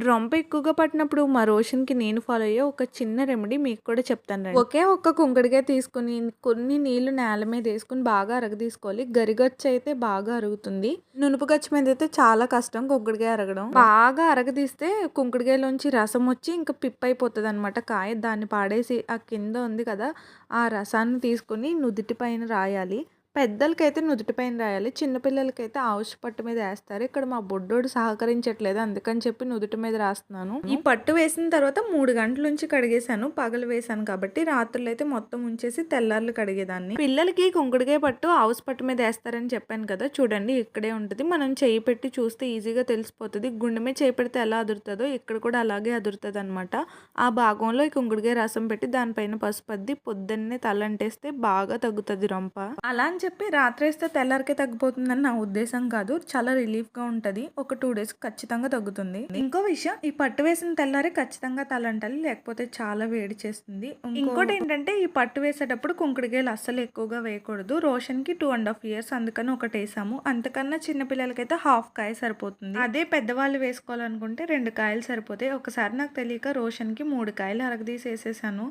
రొంప ఎక్కువగా పట్టినప్పుడు మా రోషన్‌కి నేను ఫాలో అయ్యే ఒక చిన్న రెమెడీ మీకు కూడా చెప్తాను ఒకే ఒక్క కుంకుడుకాయ తీసుకొని కొన్ని నీళ్ళు నేల మీద వేసుకుని బాగా అరగదీసుకోవాలి. గరిగచ్చు అయితే బాగా అరుగుతుంది. నునుపు గచ్చు మీద అయితే చాలా కష్టం కుంకుడుకాయ అరగడం. బాగా అరగదీస్తే కుంకుడుకాయలోంచి రసం వచ్చి ఇంకా పిప్పయిపోతదనమాట కాయ. దాన్ని పాడేసి ఆ కింద ఉంది కదా! ఆ రసాన్ని తీసుకొని నుదుటి పైన రాయాలి. పెద్దలకైతే నుదుటి పైన రాయాలి. చిన్న పిల్లలకైతే ఆవుష్ పట్టు మీద ఏస్తారు. ఇక్కడ మా బుడ్డోడు సహకరించట్లేదు. అందుకని చెప్పి నుదుటి మీద రాస్తున్నాను. ఈ పట్టు వేసిన తర్వాత 3 గంటల నుంచి కడిగేశాను. పగలు వేశాను కాబట్టి రాత్రులైతే మొత్తం ఉంచేసి తెల్లార్లు కడిగేదాన్ని. పిల్లలకి కుంకుడుకాయ పట్టు ఆవుస్ పట్టు మీద ఏస్తారని చెప్పాను కదా! చూడండి ఇక్కడే ఉంటది. మనం చెయ్యి పెట్టి చూస్తే ఈజీగా తెలిసిపోతది. గుండె మీద చేయి పెడితే ఎలా అదురుతదో ఇక్కడ కూడా అలాగే అదురుతదనమాట. ఆ భాగంలో ఈ కుంకుడుకాయ రసం పెట్టి దానిపైన పసుపద్ది పొద్దున్నే తలంటేస్తే బాగా తగ్గుతది రొంప. అలా అని చెప్పి రాత్రేస్తే తెల్లారికే తగ్గిపోతుందని నా ఉద్దేశం కాదు. చాలా రిలీఫ్‌గా ఉంటది. ఒక 2 డేస్ ఖచ్చితంగా తగ్గుతుంది. ఇంకో విషయం ఈ పట్టు వేసిన తెల్లారి ఖచ్చితంగా తలంటాలి. లేకపోతే చాలా వేడి చేస్తుంది. ఇంకోటేంటంటే ఈ పట్టు వేసేటప్పుడు కుంకుడుకాయలు అస్సలు ఎక్కువగా వేయకూడదు. రోషన్‌కి 2 ½ ఇయర్స్ అందుకని ఒకటేసాము. అంతకన్నా చిన్న పిల్లలకైతే హాఫ్ కాయ సరిపోతుంది. అదే పెద్దవాళ్ళు వేసుకోవాలనుకుంటే 2 కాయలు సరిపోతాయి. ఒకసారి నాకు తెలియక రోషన్‌కి 3 కాయలు అరగదీసి ఏసేసాను.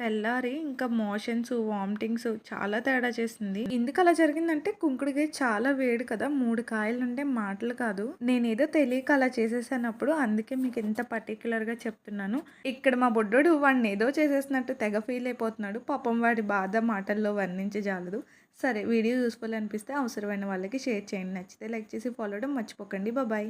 తెల్లారి ఇంకా మోషన్స్, వామిటింగ్స్ చాలా తేడా చేసింది. ఎందుకలా జరిగిందంటే కుంకుడుకాయ చాలా వేడి కదా! 3 కాయలుంటే మాటలు కాదు. నేనేదో తెలియక అలా చేసేసానప్పుడు. అందుకే మీకు ఇంత పర్టిక్యులర్‌గా చెప్తున్నాను. ఇక్కడ మా బొడ్డోడు వాడిని ఏదో చేసేసినట్టు తెగ ఫీల్ అయిపోతున్నాడు. పాపం వాడి బాధ మాటల్లో వర్ణించజాలదు. సరే వీడియో యూస్ఫుల్ అనిపిస్తే అవసరమైన వాళ్ళకి షేర్ చేయండి. నచ్చితే లైక్ చేసి ఫాలో అవ్వడం మర్చిపోకండి. బాబాయ్